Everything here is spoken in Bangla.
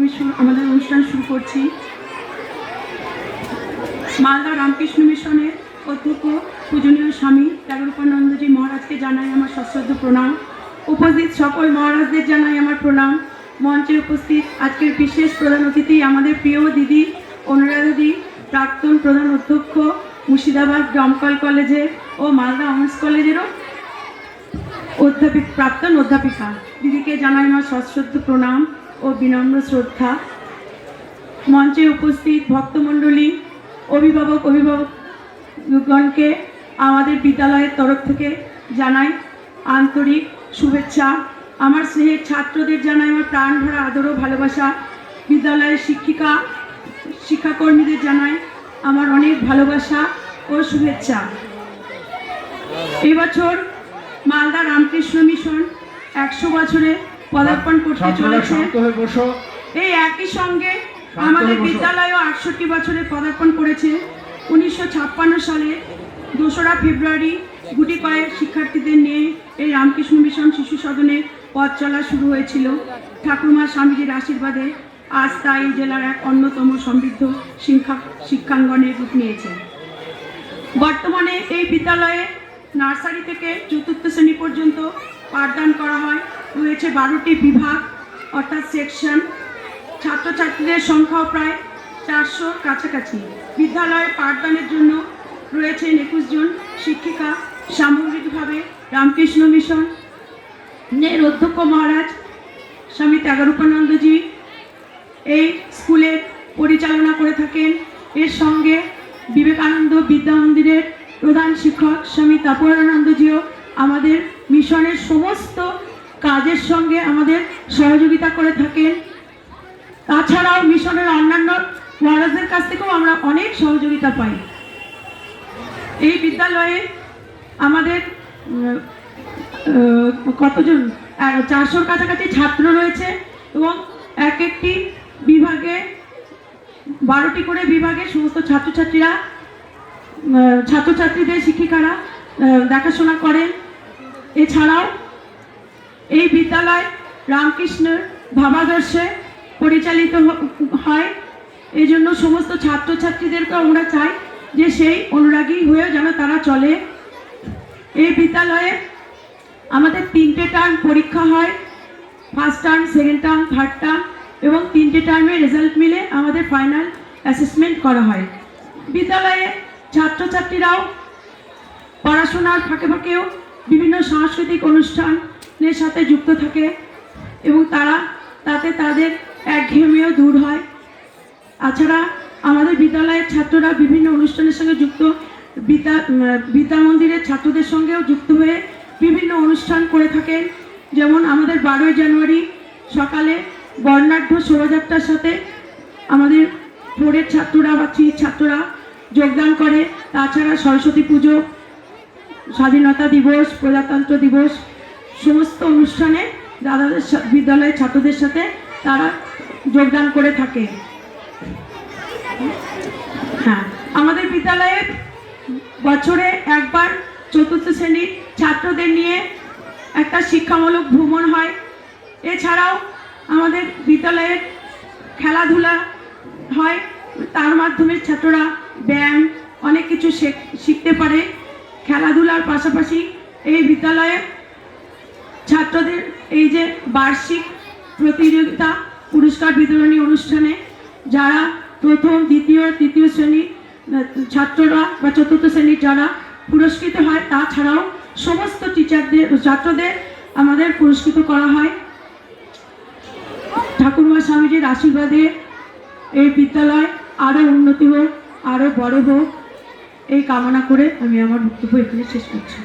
আমি আমাদের অনুষ্ঠান শুরু করছি। মালদা রামকৃষ্ণ মিশনের অধ্যক্ষ, পূজনীয় স্বামী ত্যাগরূপানন্দজি মহারাজকে জানাই আমার সশ্রদ্ধ প্রণাম। উপস্থিত সকল মহারাজদের জানাই আমার প্রণাম। মঞ্চে উপস্থিত আজকের বিশেষ প্রধান অতিথি আমাদের প্রিয় দিদি অনুরাধাদি প্রাক্তন প্রধান অধ্যক্ষ, মুর্শিদাবাদ দমকল কলেজের ও মালদা অনার্স কলেজেরও অধ্যাপিক প্রাক্তন অধ্যাপিকা। দিদিকে জানাই আমার সশ্রদ্ধ প্রণাম। ও বিনম্র শ্রদ্ধা। মঞ্চে উপস্থিত ভক্তমণ্ডলী, অভিভাবক, অভিভাবকগণকে আমাদের বিদ্যালয়ের তরফ থেকে জানাই আন্তরিক শুভেচ্ছা। আমার স্নেহের ছাত্রদের জানাই আমার প্রাণ ভরা আদর ও ভালোবাসা। বিদ্যালয়ের শিক্ষিকা, শিক্ষাকর্মীদের জানাই আমার অনেক ভালোবাসা ও শুভেচ্ছা। এবছর মালদা রামকৃষ্ণ মিশন একশো বছরে পদার্পণ করতে চলেছে। এই একই সঙ্গে আমাদের বিদ্যালয়ও আটষট্টি বছরে পদার্পণ করেছে। উনিশশো ছাপ্পান্ন সালে দোসরা ফেব্রুয়ারি গুটি কয়েক শিক্ষার্থীদের নিয়ে এই রামকৃষ্ণ মিশন শিশু সদনে পথ চলা শুরু হয়েছিল। ঠাকুরমা স্বামীজির আশীর্বাদে আজ তা এই জেলার এক অন্যতম সমৃদ্ধ শিক্ষা শিক্ষাঙ্গনের রূপ নিয়েছে। বর্তমানে এই বিদ্যালয়ে নার্সারি থেকে চতুর্থ শ্রেণি পর্যন্ত পাঠদান করা হয়। রয়েছে বারোটি বিভাগ, অর্থাৎ সেকশন ছাত্রছাত্রীদের সংখ্যাও প্রায় চারশোর কাছাকাছি। বিদ্যালয়ে পাঠদানের জন্য রয়েছেন একুশ জন শিক্ষিকা সামগ্রিকভাবে রামকৃষ্ণ মিশন, নের অধ্যক্ষ মহারাজ স্বামী ত্যাগরূপানন্দজি এই স্কুলের পরিচালনা করে থাকেন। এর সঙ্গে বিবেকানন্দ বিদ্যা মন্দিরের প্রধান শিক্ষক স্বামী তাপরানন্দজিও আমাদের মিশনের সমস্ত কাজের সঙ্গে আমাদের সহযোগিতা করে থাকেন। তাছাড়াও মিশনের অন্যান্য মহারাজদের কাছ থেকেও আমরা অনেক সহযোগিতা পাই। এই বিদ্যালয়ে আমাদের কতজন? চারশোর কাছাকাছি ছাত্র রয়েছে এবং এক একটি বিভাগে, বারোটি করে বিভাগে সমস্ত ছাত্রছাত্রীরা ছাত্রছাত্রীদের শিক্ষিকারা দেখাশোনা করেন। এছাড়াও এই বিদ্যালয় রামকৃষ্ণের ভাবাদর্শে পরিচালিত হয়। এই জন্য সমস্ত ছাত্রছাত্রীদেরকে আমরা চাই যে সেই অনুরাগী হয়ে যেন তারা চলে। এই বিদ্যালয়ে আমাদের তিনটে টার্ম পরীক্ষা হয়। First term second term third term এবং তিনটে টার্মের রেজাল্ট মিলে আমাদের ফাইনাল অ্যাসেসমেন্ট করা হয়। বিদ্যালয়ে ছাত্রছাত্রীরাও পড়াশোনার ফাঁকে ফাঁকেও বিভিন্ন সাংস্কৃতিক অনুষ্ঠানের সাথে যুক্ত থাকে এবং তারা, তাতে তাদের একঘেয়েমিও দূর হয়। তাছাড়া আমাদের বিদ্যালয়ের ছাত্ররা বিভিন্ন অনুষ্ঠানের সঙ্গে যুক্ত, বিদ্যা মন্দিরের ছাত্রদের সঙ্গেও যুক্ত হয়ে বিভিন্ন অনুষ্ঠান করে থাকেন। যেমন আমাদের বারোই জানুয়ারি সকালে বর্ণাঢ্য শোভাযাত্রার সাথে আমাদের ফোরের ছাত্ররা বা থ্রির ছাত্ররা যোগদান করে। তাছাড়া সরস্বতী পুজো, স্বাধীনতা দিবস, প্রজাতন্ত্র দিবস সমস্ত অনুষ্ঠানে দাদাদের বিদ্যালয়ের ছাত্রদের সাথে তারা যোগদান করে থাকে। হ্যাঁ আমাদের বিদ্যালয়ে বছরে একবার চতুর্থ শ্রেণির ছাত্রদের নিয়ে একটা শিক্ষামূলক ভ্রমণ হয়। এছাড়াও আমাদের বিদ্যালয়ে খেলাধুলা হয়, তার মাধ্যমে ছাত্ররা ব্যায়াম, অনেক কিছু শিখতে পারে। খেলাধুলার পাশাপাশি এই বিদ্যালয়ে ছাত্রদের এই যে বার্ষিক প্রতিযোগিতা, পুরস্কার বিতরণী অনুষ্ঠানে যারা প্রথম, দ্বিতীয়, তৃতীয় শ্রেণি ছাত্ররা বা চতুর্থ শ্রেণির যারা পুরস্কৃত হয় তাছাড়াও সমস্ত টিচারদের ছাত্রদের আমাদের পুরস্কৃত করা হয়। ঠাকুরমা স্বামীজির আশীর্বাদে এই বিদ্যালয় আরও উন্নতি হোক আরও বড় হোক, এই কামনা করে আমি আমার বক্তব্য এখানে শেষ করছি।